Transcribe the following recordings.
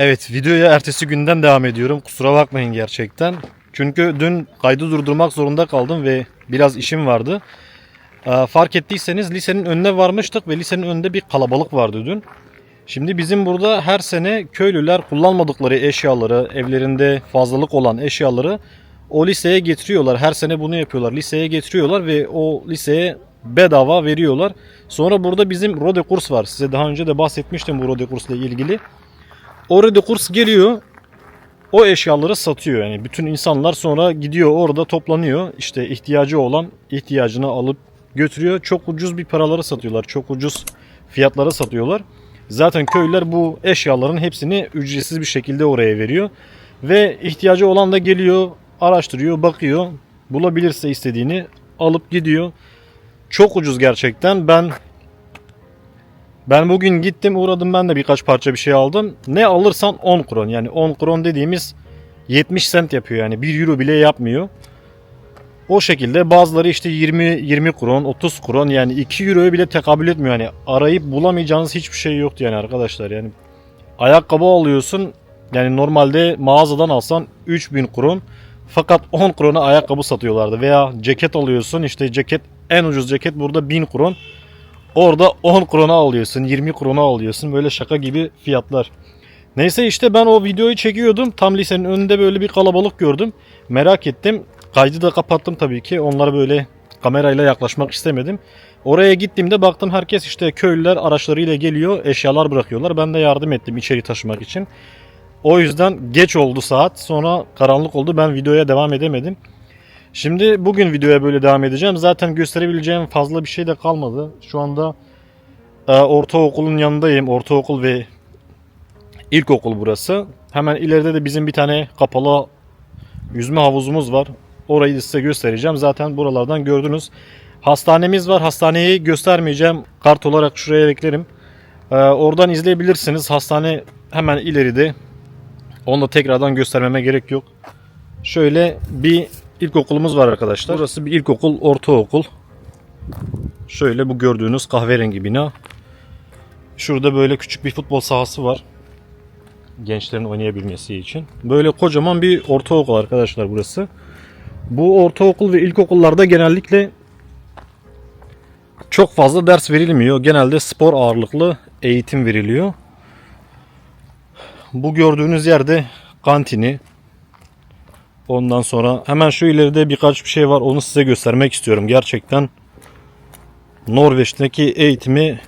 Evet videoya ertesi günden devam ediyorum. Kusura bakmayın gerçekten. Çünkü dün kaydı durdurmak zorunda kaldım ve biraz işim vardı. Ee, fark ettiyseniz lisenin önüne varmıştık ve lisenin önünde bir kalabalık vardı dün. Şimdi bizim burada her sene köylüler kullanmadıkları eşyaları, evlerinde fazlalık olan eşyaları o liseye getiriyorlar. Her sene bunu yapıyorlar. Liseye getiriyorlar ve o liseye bedava veriyorlar. Sonra burada bizim Rode kurs var. Size daha önce de bahsetmiştim bu Rode kursla ilgili. Orada kurs geliyor. O eşyaları satıyor yani. Bütün insanlar sonra gidiyor orada toplanıyor. İşte ihtiyacı olan ihtiyacını alıp götürüyor. Çok ucuz bir paralara satıyorlar. Çok ucuz fiyatlara satıyorlar. Zaten köylüler bu eşyaların hepsini ücretsiz bir şekilde oraya veriyor. Ve ihtiyacı olan da geliyor, araştırıyor, bakıyor. Bulabilirse istediğini alıp gidiyor. Çok ucuz gerçekten. Ben ben bugün gittim uğradım ben de birkaç parça bir şey aldım. Ne alırsan 10 kron. Yani 10 kron dediğimiz 70 sent yapıyor yani. 1 euro bile yapmıyor. O şekilde bazıları işte 20 20 kron 30 kron yani 2 euroya bile tekabül etmiyor. Yani arayıp bulamayacağınız hiçbir şey yoktu yani arkadaşlar. Yani ayakkabı alıyorsun yani normalde mağazadan alsan 3000 kron fakat 10 krona ayakkabı satıyorlardı veya ceket alıyorsun işte ceket en ucuz ceket burada 1000 kron Orada 10 krona alıyorsun, 20 krona alıyorsun. Böyle şaka gibi fiyatlar. Neyse işte ben o videoyu çekiyordum. Tam lisenin önünde böyle bir kalabalık gördüm. Merak ettim. Kaydı da kapattım tabii ki. Onlara böyle kamerayla yaklaşmak istemedim. Oraya gittiğimde baktım herkes işte köylüler araçlarıyla geliyor, eşyalar bırakıyorlar. Ben de yardım ettim içeri taşımak için. O yüzden geç oldu saat. Sonra karanlık oldu. Ben videoya devam edemedim. Şimdi bugün videoya böyle devam edeceğim. Zaten gösterebileceğim fazla bir şey de kalmadı. Şu anda e, ortaokulun yanındayım. Ortaokul ve ilkokul burası. Hemen ileride de bizim bir tane kapalı yüzme havuzumuz var. Orayı size göstereceğim. Zaten buralardan gördünüz. Hastanemiz var. Hastaneyi göstermeyeceğim. Kart olarak şuraya eklerim. E, oradan izleyebilirsiniz. Hastane hemen ileride. Onu da tekrardan göstermeme gerek yok. Şöyle bir ilkokulumuz var arkadaşlar. Burası bir ilkokul, ortaokul. Şöyle bu gördüğünüz kahverengi bina. Şurada böyle küçük bir futbol sahası var. Gençlerin oynayabilmesi için. Böyle kocaman bir ortaokul arkadaşlar burası. Bu ortaokul ve ilkokullarda genellikle çok fazla ders verilmiyor. Genelde spor ağırlıklı eğitim veriliyor. Bu gördüğünüz yerde kantini, Ondan sonra hemen şu ileride birkaç bir şey var. Onu size göstermek istiyorum. Gerçekten Norveç'teki eğitimi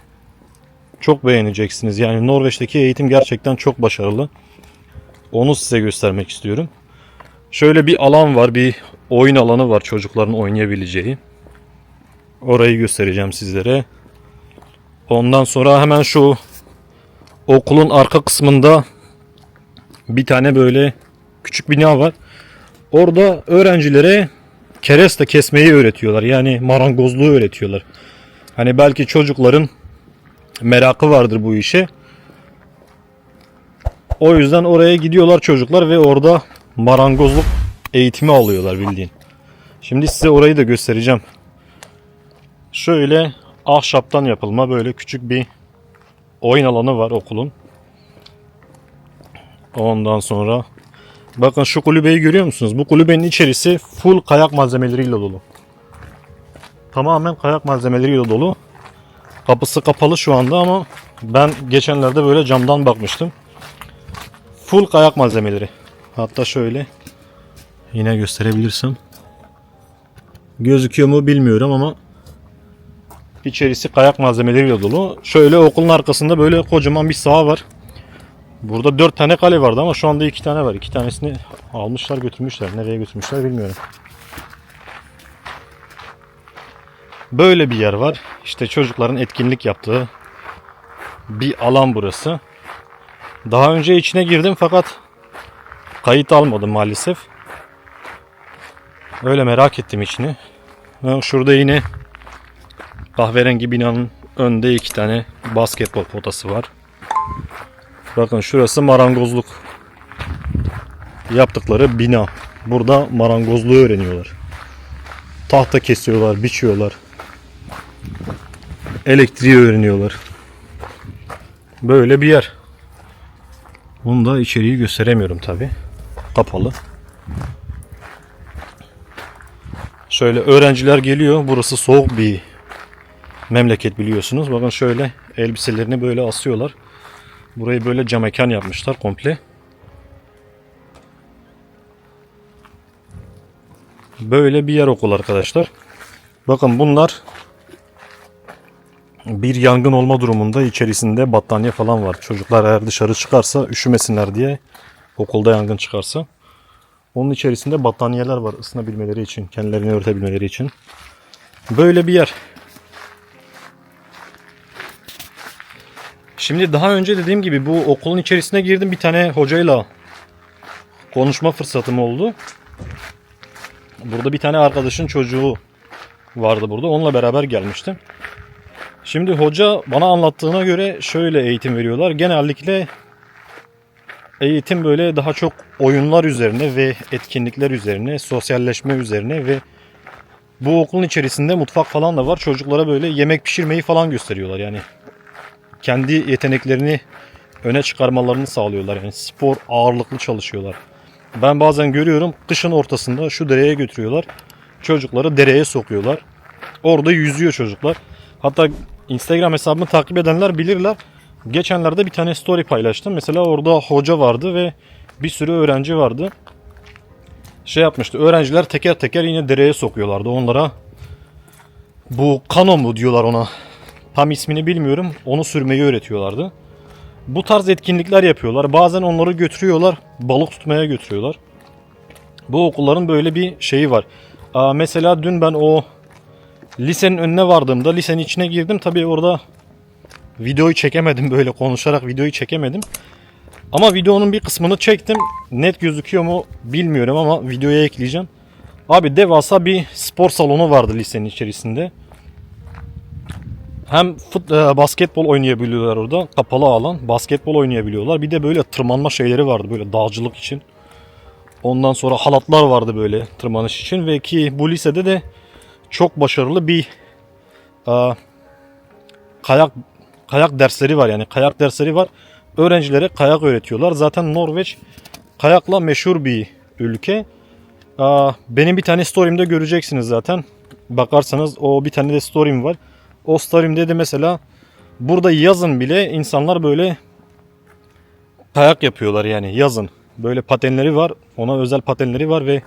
çok beğeneceksiniz. Yani Norveç'teki eğitim gerçekten çok başarılı. Onu size göstermek istiyorum. Şöyle bir alan var. Bir oyun alanı var çocukların oynayabileceği. Orayı göstereceğim sizlere. Ondan sonra hemen şu okulun arka kısmında bir tane böyle küçük bina var. Orada öğrencilere kereste kesmeyi öğretiyorlar. Yani marangozluğu öğretiyorlar. Hani belki çocukların merakı vardır bu işe. O yüzden oraya gidiyorlar çocuklar ve orada marangozluk eğitimi alıyorlar bildiğin. Şimdi size orayı da göstereceğim. Şöyle ahşaptan yapılma böyle küçük bir oyun alanı var okulun. Ondan sonra Bakın şu kulübeyi görüyor musunuz? Bu kulübenin içerisi full kayak malzemeleriyle dolu. Tamamen kayak malzemeleriyle dolu. Kapısı kapalı şu anda ama ben geçenlerde böyle camdan bakmıştım. Full kayak malzemeleri. Hatta şöyle yine gösterebilirsem. Gözüküyor mu bilmiyorum ama içerisi kayak malzemeleriyle dolu. Şöyle okulun arkasında böyle kocaman bir saha var. Burada 4 tane kale vardı ama şu anda 2 tane var. 2 tanesini almışlar götürmüşler. Nereye götürmüşler bilmiyorum. Böyle bir yer var. İşte çocukların etkinlik yaptığı bir alan burası. Daha önce içine girdim fakat kayıt almadım maalesef. Öyle merak ettim içini. Şurada yine kahverengi binanın önünde iki tane basketbol potası var. Bakın şurası marangozluk yaptıkları bina. Burada marangozluğu öğreniyorlar. Tahta kesiyorlar, biçiyorlar. Elektriği öğreniyorlar. Böyle bir yer. Bunu da içeriği gösteremiyorum tabi. Kapalı. Şöyle öğrenciler geliyor. Burası soğuk bir memleket biliyorsunuz. Bakın şöyle elbiselerini böyle asıyorlar. Burayı böyle cam mekan yapmışlar komple. Böyle bir yer okul arkadaşlar. Bakın bunlar bir yangın olma durumunda içerisinde battaniye falan var. Çocuklar eğer dışarı çıkarsa üşümesinler diye okulda yangın çıkarsa. Onun içerisinde battaniyeler var ısınabilmeleri için, kendilerini örtebilmeleri için. Böyle bir yer. Şimdi daha önce dediğim gibi bu okulun içerisine girdim bir tane hocayla konuşma fırsatım oldu. Burada bir tane arkadaşın çocuğu vardı burada. Onunla beraber gelmiştim. Şimdi hoca bana anlattığına göre şöyle eğitim veriyorlar. Genellikle eğitim böyle daha çok oyunlar üzerine ve etkinlikler üzerine, sosyalleşme üzerine ve bu okulun içerisinde mutfak falan da var. Çocuklara böyle yemek pişirmeyi falan gösteriyorlar. Yani kendi yeteneklerini öne çıkarmalarını sağlıyorlar. Yani spor ağırlıklı çalışıyorlar. Ben bazen görüyorum kışın ortasında şu dereye götürüyorlar. Çocukları dereye sokuyorlar. Orada yüzüyor çocuklar. Hatta Instagram hesabımı takip edenler bilirler. Geçenlerde bir tane story paylaştım. Mesela orada hoca vardı ve bir sürü öğrenci vardı. Şey yapmıştı. Öğrenciler teker teker yine dereye sokuyorlardı. Onlara bu kano mu diyorlar ona. Tam ismini bilmiyorum. Onu sürmeyi öğretiyorlardı. Bu tarz etkinlikler yapıyorlar. Bazen onları götürüyorlar. Balık tutmaya götürüyorlar. Bu okulların böyle bir şeyi var. Aa, mesela dün ben o lisenin önüne vardığımda lisenin içine girdim. Tabii orada videoyu çekemedim böyle konuşarak videoyu çekemedim. Ama videonun bir kısmını çektim. Net gözüküyor mu bilmiyorum ama videoya ekleyeceğim. Abi devasa bir spor salonu vardı lisenin içerisinde. Hem fut, e, basketbol oynayabiliyorlar orada. Kapalı alan. Basketbol oynayabiliyorlar. Bir de böyle tırmanma şeyleri vardı böyle dağcılık için. Ondan sonra halatlar vardı böyle tırmanış için. Ve ki bu lisede de çok başarılı bir e, kayak kayak dersleri var yani kayak dersleri var. Öğrencilere kayak öğretiyorlar. Zaten Norveç kayakla meşhur bir ülke. Aa, benim bir tane story'imde göreceksiniz zaten. Bakarsanız o bir tane de story'im var. O story'imde de mesela burada yazın bile insanlar böyle kayak yapıyorlar yani yazın. Böyle patenleri var. Ona özel patenleri var ve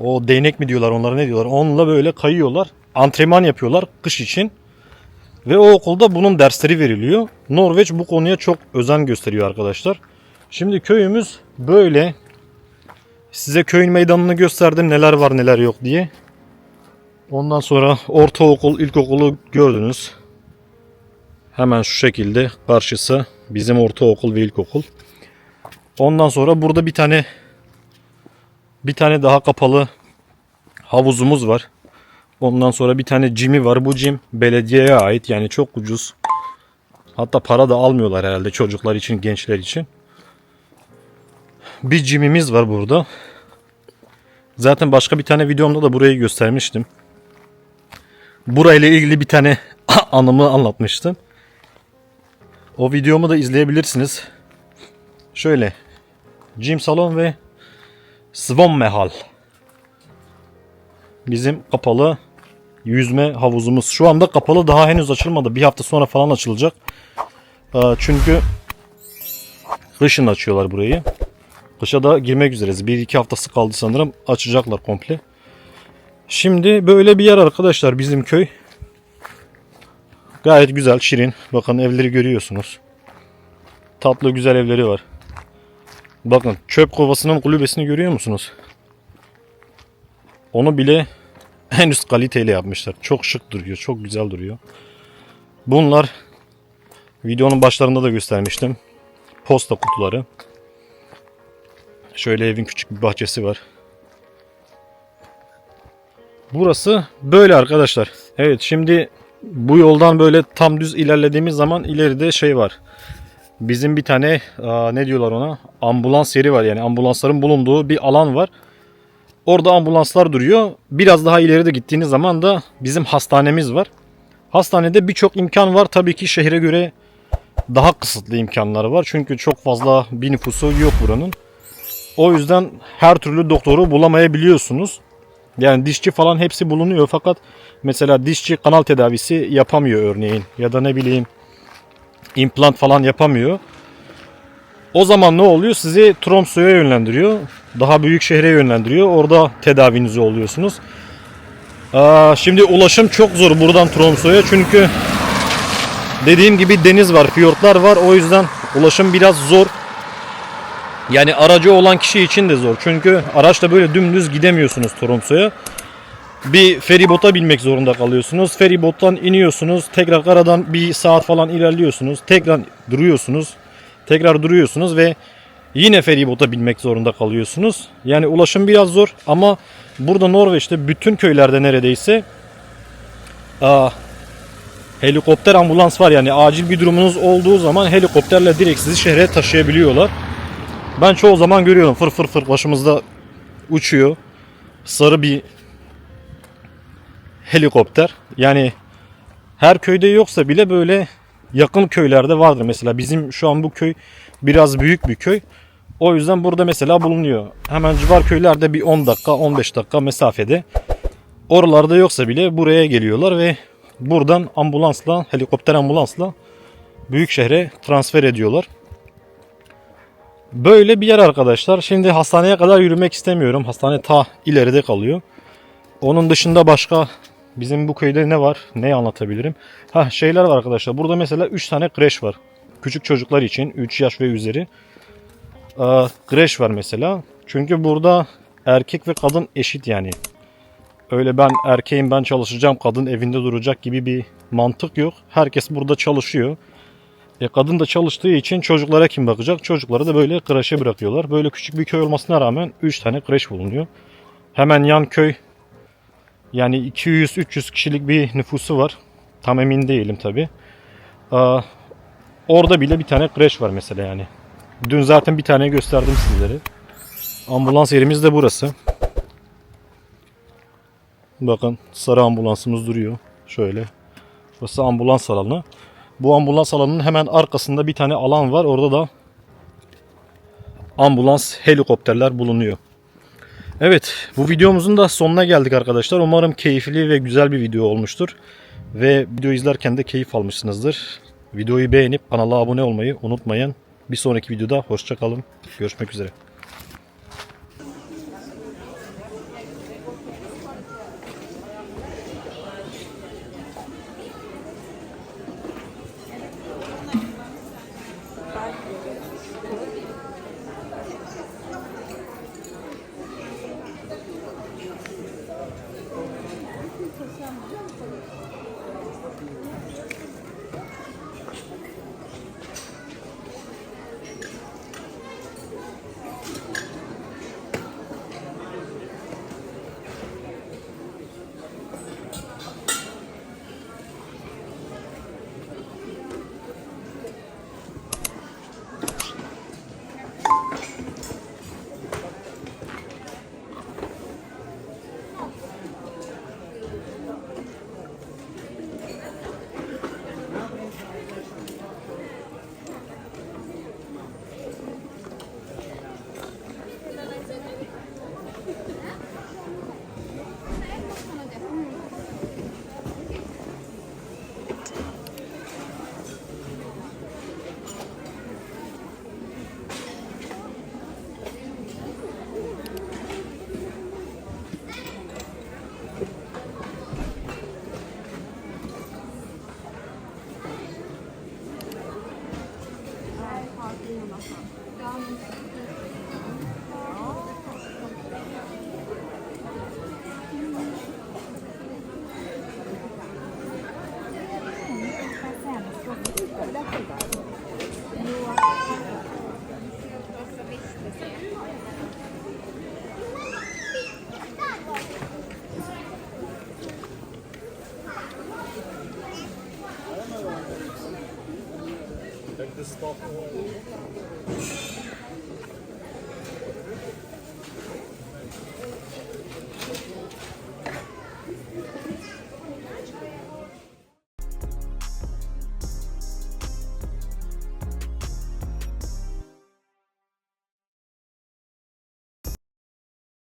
o değnek mi diyorlar onlara ne diyorlar. Onunla böyle kayıyorlar. Antrenman yapıyorlar kış için. Ve o okulda bunun dersleri veriliyor. Norveç bu konuya çok özen gösteriyor arkadaşlar. Şimdi köyümüz böyle. Size köyün meydanını gösterdim neler var neler yok diye. Ondan sonra ortaokul, ilkokulu gördünüz. Hemen şu şekilde karşısı bizim ortaokul ve ilkokul. Ondan sonra burada bir tane bir tane daha kapalı havuzumuz var. Ondan sonra bir tane cimi var. Bu cim belediyeye ait yani çok ucuz. Hatta para da almıyorlar herhalde çocuklar için, gençler için. Bir cimimiz var burada. Zaten başka bir tane videomda da burayı göstermiştim. Burayla ilgili bir tane anımı anlatmıştım. O videomu da izleyebilirsiniz. Şöyle. Gym salon ve Svommehal. Bizim kapalı yüzme havuzumuz. Şu anda kapalı daha henüz açılmadı. Bir hafta sonra falan açılacak. Ee, Çünkü kışın açıyorlar burayı. Kışa da girmek üzereyiz. Bir iki haftası kaldı sanırım. Açacaklar komple. Şimdi böyle bir yer arkadaşlar bizim köy. Gayet güzel, şirin. Bakın evleri görüyorsunuz. Tatlı güzel evleri var. Bakın çöp kovasının kulübesini görüyor musunuz? Onu bile en üst kaliteyle yapmışlar. Çok şık duruyor, çok güzel duruyor. Bunlar videonun başlarında da göstermiştim. Posta kutuları. Şöyle evin küçük bir bahçesi var. Burası böyle arkadaşlar. Evet şimdi bu yoldan böyle tam düz ilerlediğimiz zaman ileride şey var. Bizim bir tane ne diyorlar ona? Ambulans yeri var yani ambulansların bulunduğu bir alan var. Orada ambulanslar duruyor. Biraz daha ileride gittiğiniz zaman da bizim hastanemiz var. Hastanede birçok imkan var. Tabii ki şehre göre daha kısıtlı imkanları var. Çünkü çok fazla bir nüfusu yok buranın. O yüzden her türlü doktoru bulamayabiliyorsunuz. Yani dişçi falan hepsi bulunuyor fakat mesela dişçi kanal tedavisi yapamıyor örneğin ya da ne bileyim implant falan yapamıyor. O zaman ne oluyor? Sizi Tromso'ya yönlendiriyor. Daha büyük şehre yönlendiriyor. Orada tedavinizi oluyorsunuz. Aa, şimdi ulaşım çok zor buradan Tromso'ya çünkü dediğim gibi deniz var, fiyortlar var. O yüzden ulaşım biraz zor. Yani aracı olan kişi için de zor. Çünkü araçla böyle dümdüz gidemiyorsunuz Tromso'ya. Bir feribota binmek zorunda kalıyorsunuz. Feribottan iniyorsunuz. Tekrar karadan bir saat falan ilerliyorsunuz. Tekrar duruyorsunuz. Tekrar duruyorsunuz ve yine feribota binmek zorunda kalıyorsunuz. Yani ulaşım biraz zor ama burada Norveç'te bütün köylerde neredeyse aa, helikopter ambulans var. Yani acil bir durumunuz olduğu zaman helikopterle direkt sizi şehre taşıyabiliyorlar. Ben çoğu zaman görüyorum fır fır fır başımızda uçuyor. Sarı bir helikopter. Yani her köyde yoksa bile böyle yakın köylerde vardır. Mesela bizim şu an bu köy biraz büyük bir köy. O yüzden burada mesela bulunuyor. Hemen civar köylerde bir 10 dakika 15 dakika mesafede. Oralarda yoksa bile buraya geliyorlar ve buradan ambulansla helikopter ambulansla büyük şehre transfer ediyorlar. Böyle bir yer arkadaşlar. Şimdi hastaneye kadar yürümek istemiyorum. Hastane ta ileride kalıyor. Onun dışında başka bizim bu köyde ne var? Neyi anlatabilirim? Ha şeyler var arkadaşlar. Burada mesela 3 tane kreş var. Küçük çocuklar için 3 yaş ve üzeri. Ee, kreş var mesela. Çünkü burada erkek ve kadın eşit yani. Öyle ben erkeğim ben çalışacağım kadın evinde duracak gibi bir mantık yok. Herkes burada çalışıyor. E kadın da çalıştığı için çocuklara kim bakacak? Çocukları da böyle kreşe bırakıyorlar. Böyle küçük bir köy olmasına rağmen 3 tane kreş bulunuyor. Hemen yan köy yani 200-300 kişilik bir nüfusu var. Tam emin değilim tabi. Orada bile bir tane kreş var mesela yani. Dün zaten bir tane gösterdim sizlere. Ambulans yerimiz de burası. Bakın sarı ambulansımız duruyor. Şöyle. Burası ambulans alanı. Bu ambulans alanının hemen arkasında bir tane alan var. Orada da ambulans helikopterler bulunuyor. Evet bu videomuzun da sonuna geldik arkadaşlar. Umarım keyifli ve güzel bir video olmuştur. Ve video izlerken de keyif almışsınızdır. Videoyu beğenip kanala abone olmayı unutmayın. Bir sonraki videoda hoşçakalın. Görüşmek üzere. Спасибо. this stuff.